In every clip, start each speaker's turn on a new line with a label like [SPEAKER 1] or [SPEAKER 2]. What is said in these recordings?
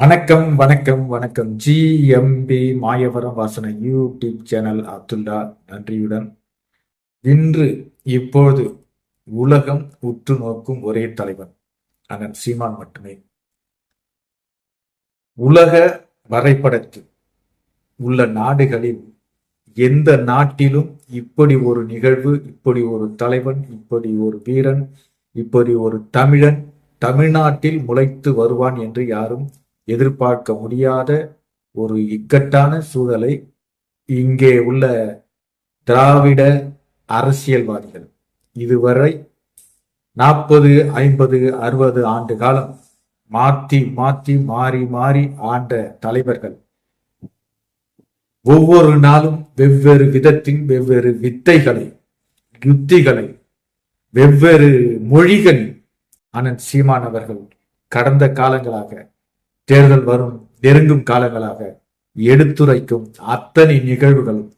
[SPEAKER 1] வணக்கம் வணக்கம் வணக்கம். ஜிஎம்பி மாயவரம் வாசன யூடியூப் சேனல் அப்துல்லா நன்றியுடன். இன்று இப்பொழுது உலகம் உற்று நோக்கும் ஒரே தலைவன் அண்ணன் சீமான் மட்டுமே. உலக வரைபடத்தில் உள்ள நாடுகளில் எந்த நாட்டிலும் இப்படி ஒரு நிகழ்வு இப்படி ஒரு தலைவன் இப்படி ஒரு வீரன் இப்படி ஒரு தமிழன் தமிழ்நாட்டில் முளைத்து வருவான் என்று யாரும் எதிர்பார்க்க முடியாத ஒரு இக்கட்டான சூழலை இங்கே உள்ள திராவிட அரசியல்வாதிகள் இதுவரை நாற்பது ஐம்பது அறுபது ஆண்டு காலம் மாற்றி மாற்றி மாறி மாறி ஆண்ட தலைவர்கள். ஒவ்வொரு நாளும் வெவ்வேறு விதத்தின் வெவ்வேறு வித்தைகளை யுத்திகளை வெவ்வேறு மொழிகள் அனந்த் சீமான் அவர்கள் கடந்த காலங்களாக தேர்தல் வரும் நெருங்கும் காலங்களாக எடுத்துரைக்கும் அத்தனை நிகழ்வுகளும்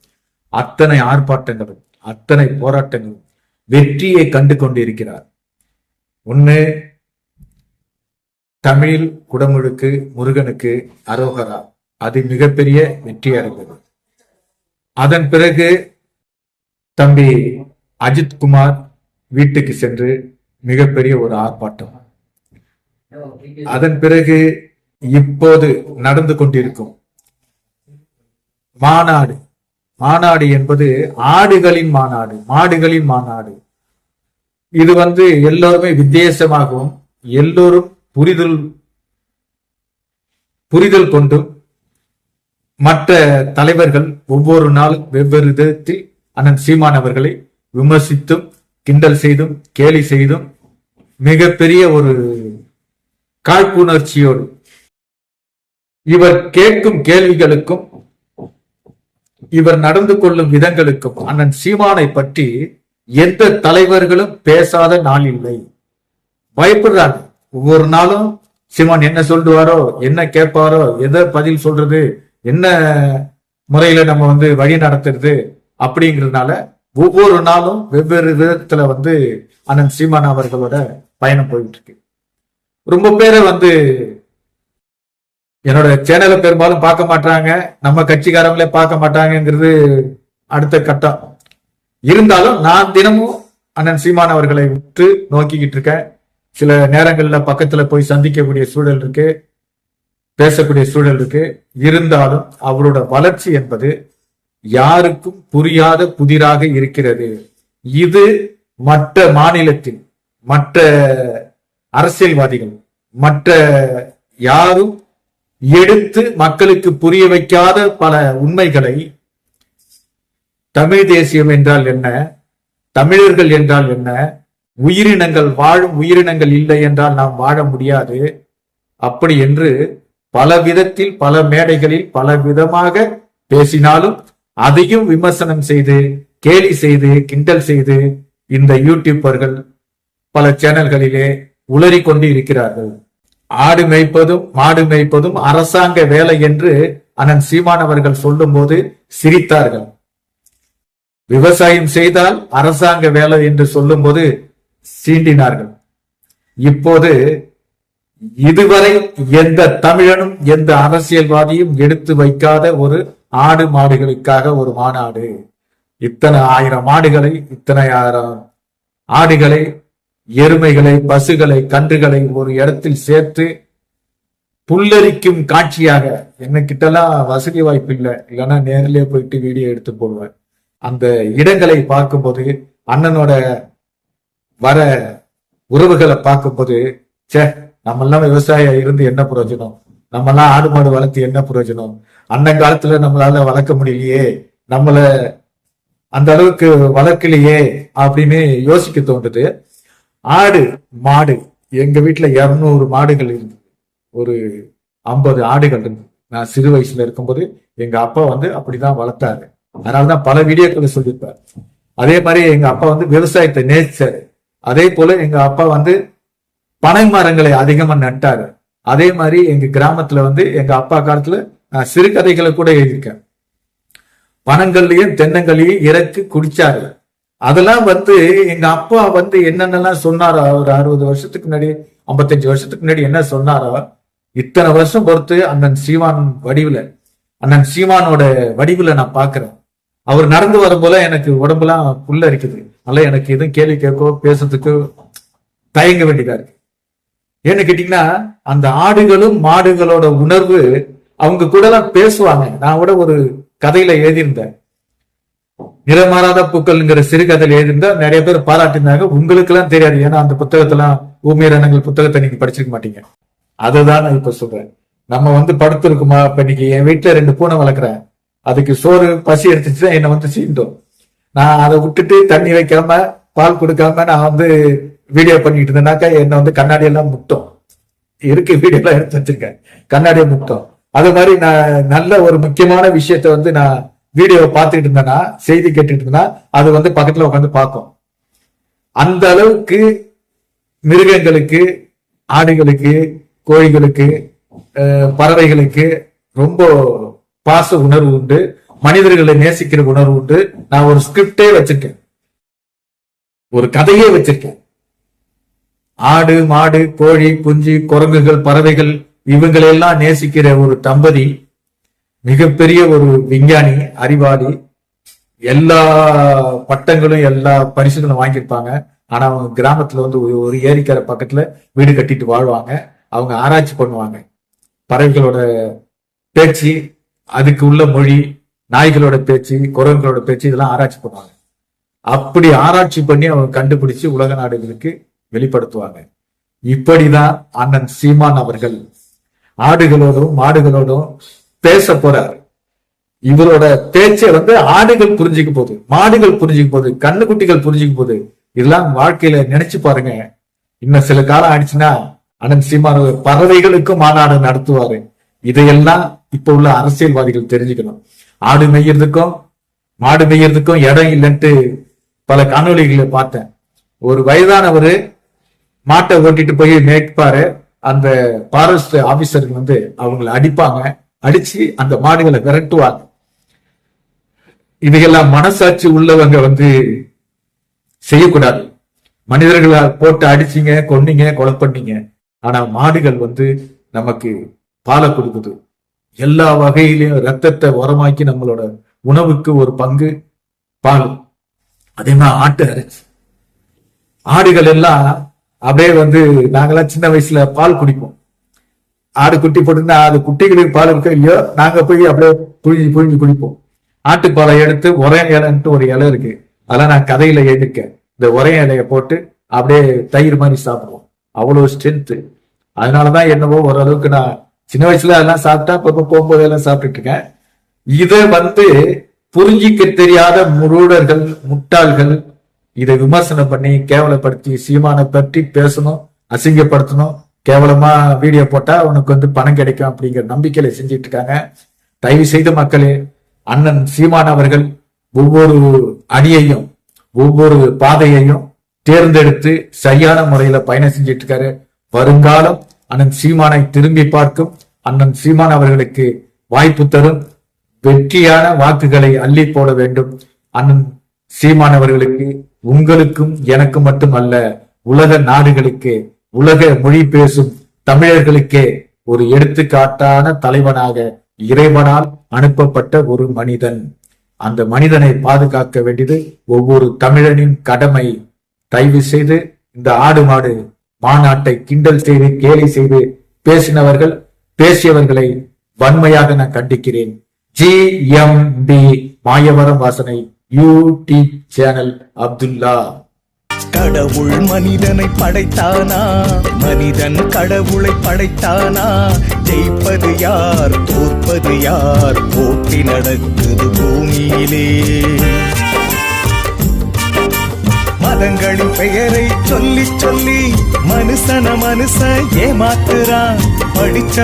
[SPEAKER 1] அத்தனை ஆர்ப்பாட்டங்களும் அத்தனை போராட்டங்களும் வெற்றியை கண்டு கொண்டிருக்கிறார் ஒன்று தமிழில் குடமுழுக்கு முருகனுக்கு அரோகரா அது மிகப்பெரிய வெற்றி அடைந்தது. அதன் பிறகு தம்பி அஜித் குமார் வீட்டுக்கு சென்று மிகப்பெரிய ஒரு ஆர்ப்பாட்டம். அதன் பிறகு இப்போது நடந்து கொண்டிருக்கும். மாநாடு. மாநாடு என்பது ஆடுகளின் மாநாடு மாடுகளின் மாநாடு. இது வந்து எல்லோருமே வித்தியாசமாகவும் எல்லோரும் புரிதல் புரிதல் கொண்டும் மற்ற தலைவர்கள் ஒவ்வொரு நாளும் வெவ்வேறு விதத்தில் அண்ணன் சீமான் அவர்களை விமர்சித்தும் கிண்டல் செய்தும் கேலி செய்தும் மிகப்பெரிய ஒரு காழ்ப்புணர்ச்சியோடு இவர் கேட்கும் கேள்விகளுக்கும் இவர் நடந்து கொள்ளும் விதங்களுக்கும் அண்ணன் சீமானை பற்றி எந்த தலைவர்களும் பேசாத நாள் இல்லை. பயப்படுறாங்க. ஒவ்வொரு நாளும் சீமான் என்ன சொல்லுவாரோ என்ன கேட்பாரோ எதை பதில் சொல்றது என்ன முறையில நம்ம வந்து வழி நடத்துறது அப்படிங்கிறதுனால ஒவ்வொரு நாளும் வெவ்வேறு விதத்துல வந்து அண்ணன் சீமான் அவர்களோட பயணம் போயிட்டு இருக்கு. ரொம்ப பேரை வந்து என்னோட சேனலை பெரும்பாலும் பார்க்க மாட்டாங்க. நம்ம கட்சிக்காரங்களே பார்க்க மாட்டாங்கங்கிறது அடுத்த கட்டம். இருந்தாலும் நான் தினமும் அண்ணன் சீமான் அவர்களை விட்டு நோக்கிக்கிட்டு இருக்கேன். சில நேரங்கள்ல பக்கத்துல போய் சந்திக்கக்கூடிய சூழல் இருக்கு. பேசக்கூடிய சூழல் இருக்கு. இருந்தாலும் அவரோட வளர்ச்சி என்பது யாருக்கும் புரியாத புதிராக இருக்கிறது. இது மற்ற மாநிலத்தில் மற்ற அரசியல்வாதிகள் மற்ற யாரும் எடுத்து மக்களுக்கு புரிய வைக்காத பல உண்மைகளை தமிழ் தேசியம் என்றால் என்ன? தமிழர்கள் என்றால் என்ன? உயிரினங்கள் வாழும் உயிரினங்கள் இல்லை என்றால் நாம் வாழ முடியாது. அப்படி என்று பல விதத்தில் பல மேடைகளில் பல விதமாக பேசினாலும் அதையும் விமர்சனம் செய்து கேலி செய்து கிண்டல் செய்து இந்த யூடியூபர்கள் பல சேனல்களிலே உளறி கொண்டு இருக்கிறார்கள். ஆடு மேய்ப்பதும் மாடு மேய்ப்பதும் அரசாங்க வேலை என்று அண்ணன் சீமான் அவர்கள் சொல்லும் போது சிரித்தார்கள். விவசாயம் செய்தால் அரசாங்க வேலை என்று சொல்லும் போது சீண்டினார்கள். இப்போது இதுவரை எந்த தமிழனும் எந்த அரசியல்வாதியும் எடுத்து வைக்காத ஒரு ஆடு மாடுகளுக்காக ஒரு மாநாடு. இத்தனை ஆயிரம் மாடுகளை இத்தனை ஆயிரம் ஆடுகளை எருமைகளை பசுகளை கன்றுகளை ஒரு இடத்தில் சேர்த்து புல்லரிக்கும் காட்சியாக. என்ன கிட்டலாம் வசதி வாய்ப்பு இல்லை. இல்லைன்னா நேரிலே போயிட்டு வீடியோ எடுத்து போடுவேன். அந்த இடங்களை பார்க்கும்போது அண்ணனோட வர உறவுகளை பார்க்கும்போது சே நம்ம எல்லாம் விவசாயம் இருந்து என்ன பிரயோஜனம்? நம்ம எல்லாம் ஆடு மாடு வளர்த்து என்ன பிரயோஜனம்? அண்ணன் காலத்துல நம்மளால வளர்க்க முடியலையே. நம்மள அந்த அளவுக்கு வளர்க்கலையே அப்படின்னு யோசிக்க தோன்றுது. ஆடு மாடு. எங்க வீட்டுல இருநூறு மாடுகள் இருந்தது. ஒரு ஐம்பது ஆடுகள் இருந்தது. நான் சிறு வயசுல இருக்கும்போது எங்க அப்பா வந்து அப்படிதான் வளர்த்தாரு. அதனாலதான் பல வீடியோக்களை சொல்லியிருப்பாரு. அதே மாதிரி எங்க அப்பா வந்து விவசாயத்தை நேசிச்சாரு. அதே போல எங்க அப்பா வந்து பனை மரங்களை அதிகமா நட்டாரு. அதே மாதிரி எங்க கிராமத்துல வந்து எங்க அப்பா காலத்துல நான் சிறுகதைகளை கூட எழுதியிருக்கேன். பனங்கள்லயும் தென்னங்கள்லயும் இறக்கு குடிச்சாரு. அதெல்லாம் வந்து எங்க அப்பா வந்து என்னென்னலாம் சொன்னாரோ ஒரு அறுபது வருஷத்துக்கு முன்னாடி ஐம்பத்தஞ்சு வருஷத்துக்கு முன்னாடி என்ன சொன்னாரோ இத்தனை வருஷம் பொறுத்து அண்ணன் சீவான் வடிவுல அண்ணன் சீமானோட வடிவுல நான் பாக்குறேன் அவர் நடந்து வரும் போல எனக்கு உடம்புலாம் புல்ல இருக்குது. அதனால எனக்கு எதுவும் கேள்வி கேட்கோ பேசுறதுக்கோ தயங்க வேண்டியதா இருக்கு. ஏன்னு கேட்டீங்கன்னா அந்த ஆடுகளும் மாடுகளோட உணர்வு அவங்க கூட எல்லாம் பேசுவாங்க. நான் கூட ஒரு கதையில எழுதியிருந்தேன். நிறமாறாத பூக்கள்ங்கிற சிறுகதையில் எழுதியிருந்தா நிறைய பேர் பாராட்டினாங்க. உங்களுக்கு எல்லாம் தெரியாது. ஏன்னா அந்த புத்தகத்தெல்லாம் ஊமியரணங்கள் புத்தகத்தை நீங்க படிச்சிருக்க மாட்டீங்க. அதுதான் இப்ப சொல்றேன். நம்ம வந்து படுத்திருக்குமா இப்ப இன்னைக்கு என் வீட்டுல ரெண்டு பூனை வளர்க்குறேன். அதுக்கு சோறு பசி எடுத்துச்சுன்னா என்னை வந்து சீண்டும் நான் அதை விட்டுட்டு தண்ணி வைக்காம பால் கொடுக்காம நான் வந்து வீடியோ பண்ணிட்டு இருந்தேனாக்கா என்னை வந்து கண்ணாடியெல்லாம் முட்டும். இருக்கு வீடியோ எல்லாம் எடுத்து வச்சிருக்கேன். கண்ணாடியை முட்டும். அது மாதிரி நான் நல்ல ஒரு முக்கியமான விஷயத்த வந்து நான் வீடியோவை பார்த்துக்கிட்டு இருந்தேன்னா செய்தி கேட்டுட்டு இருந்தேன்னா அது வந்து பக்கத்துல உட்காந்து பார்க்கும். அந்த அளவுக்கு மிருகங்களுக்கு ஆடுகளுக்கு கோழிகளுக்கு பறவைகளுக்கு ரொம்ப பாச உணர்வு உண்டு. மனிதர்களை நேசிக்கிற உணர்வு உண்டு. நான் ஒரு ஸ்கிரிப்டே வச்சிருக்கேன். ஒரு கதையே வச்சிருக்கேன். ஆடு மாடு கோழி குஞ்சு குரங்குகள் பறவைகள் இவங்களெல்லாம் நேசிக்கிற ஒரு தம்பதி மிகப்பெரிய ஒரு விஞ்ஞானி அறிவாளி எல்லா பட்டங்களும் எல்லா பரிசுகளும் வாங்கியிருப்பாங்க. ஆனா அவங்க கிராமத்துல வந்து ஒரு- ஒரு ஏரிக்கரை பக்கத்துல வீடு கட்டிட்டு வாழ்வாங்க. அவங்க ஆராய்ச்சி பண்ணுவாங்க. பறவைகளோட பேச்சு அதுக்கு உள்ள மொழி நாய்களோட பேச்சு குரங்குகளோட பேச்சு இதெல்லாம் ஆராய்ச்சி பண்ணுவாங்க. அப்படி ஆராய்ச்சி பண்ணி அவங்க கண்டுபிடிச்சு உலக நாடுகளுக்கு வெளிப்படுத்துவாங்க. இப்படிதான் அண்ணன் சீமான் அவர்கள் ஆடுகளோடும் மாடுகளோடும் பேச போறாரு. இவரோட பேச்சை வந்து ஆடுகள் புரிஞ்சுக்க போகுது மாடுகள் புரிஞ்சுக்க போகுது கண்ணுக்குட்டிகள் புரிஞ்சுக்க போகுது. இதெல்லாம் வாழ்க்கையில நினைச்சு பாருங்க. இன்னும் சில காலம் ஆயிடுச்சுன்னா அனந்த் சீமான பறவைகளுக்கும் மாநாடு நடத்துவாரு. இதையெல்லாம் இப்ப உள்ள அரசியல்வாதிகள் தெரிஞ்சுக்கணும். ஆடு மெய்யறதுக்கும் மாடு மெய்யறதுக்கும் இடம் இல்லைன்ட்டு பல காணொளிகளை பார்த்தேன். ஒரு வயதானவர் மாட்டை ஓட்டிட்டு போய் மேய்ப்பாரு. அந்த ஃபாரஸ்ட் ஆபீசர்கள் வந்து அவங்களை அடிப்பாங்க. அடிச்சு அந்த மாடுகளை விரட்டுவாங்க. இதையெல்லாம் மனசாட்சி உள்ளவங்க வந்து செய்யக்கூடாது. மனிதர்களை போட்டு அடிச்சீங்க கொன்னீங்க கொலை பண்ணீங்க. ஆனா மாடுகள் வந்து நமக்கு பாலை கொடுக்குது. எல்லா வகையிலையும் ரத்தத்தை உரமாக்கி நம்மளோட உணவுக்கு ஒரு பங்கு பால். அதே மாதிரி ஆட்டு அரைச்சி ஆடுகள் எல்லாம் அப்படியே வந்து நாங்களாம் சின்ன வயசுல பால் குடிப்போம். ஆடு குட்டி போட்டுருந்தா அது குட்டிகளுக்கு பால் இருக்கோ இல்லையோ நாங்க போய் அப்படியே புழிஞ்சு புழிஞ்சு குடிப்போம். ஆட்டுப்பாலை எடுத்து ஒரே இலைன்ட்டு ஒரு இலை இருக்கு. அதெல்லாம் நான் கதையில எடுக்க இந்த ஒரே இலைய போட்டு அப்படியே தயிர் மாதிரி சாப்பிடுவோம். அவ்வளவு ஸ்ட்ரென்த்து அதனாலதான் என்னவோ ஓரளவுக்கு நான் சின்ன வயசுல அதெல்லாம் சாப்பிட்டா இப்ப போகும்போது எல்லாம் சாப்பிட்டுட்டு இருக்கேன். இதை வந்து புரிஞ்சிக்க தெரியாத முருடர்கள் முட்டாள்கள் இதை விமர்சனம் பண்ணி கேவலப்படுத்தி சீமானை பற்றி பேசணும் அசிங்கப்படுத்தணும் கேவலமா வீடியோ போட்டா உனக்கு வந்து பணம் கிடைக்கும் அப்படிங்கிற நம்பிக்கையில செஞ்சுட்டு இருக்காங்க தயவு செய்த மக்களே அண்ணன் சீமான் அவர்கள் ஒவ்வொரு அணியையும் ஒவ்வொரு பாதையையும் தேர்ந்தெடுத்து சரியான முறையில பயணம் செஞ்சிட்டு இருக்காரு வருங்காலம் அண்ணன் சீமானை திரும்பி பார்க்கும் அண்ணன் சீமான் அவர்களுக்கு வாய்ப்பு தரும் வெற்றியான வாக்குகளை அள்ளி போட வேண்டும். அண்ணன் சீமான் அவர்களுக்கு உங்களுக்கும் எனக்கும் மட்டுமல்ல உலக நாடுகளுக்கு உலக மொழி பேசும் தமிழர்களுக்கே ஒரு எடுத்துக்காட்டான தலைவனாக இறைவனால் அனுப்பப்பட்ட ஒரு மனிதன். அந்த மனிதனை பாதுகாக்க வேண்டியது ஒவ்வொரு தமிழனின் கடமை. தயவு செய்து இந்த ஆடு மாடு மாநாட்டை கிண்டல் செய்து கேலி செய்து பேசினவர்கள் பேசியவர்களை வன்மையாக நான் கண்டிக்கிறேன். ஜி எம் பி மாயவரம் வாசனை யூடியூப் சேனல் அப்துல்லா.
[SPEAKER 2] கடவுள் மனிதனை படைத்தானா? மனிதன் கடவுளை படைத்தானா? ஜெயிப்பது யார் தோற்பது யார்? போட்டி நடக்குது பூமியிலே. மதங்களின் பெயரை சொல்லி சொல்லி மனுஷன மனுஷன் ஏமாத்துறான். படிச்ச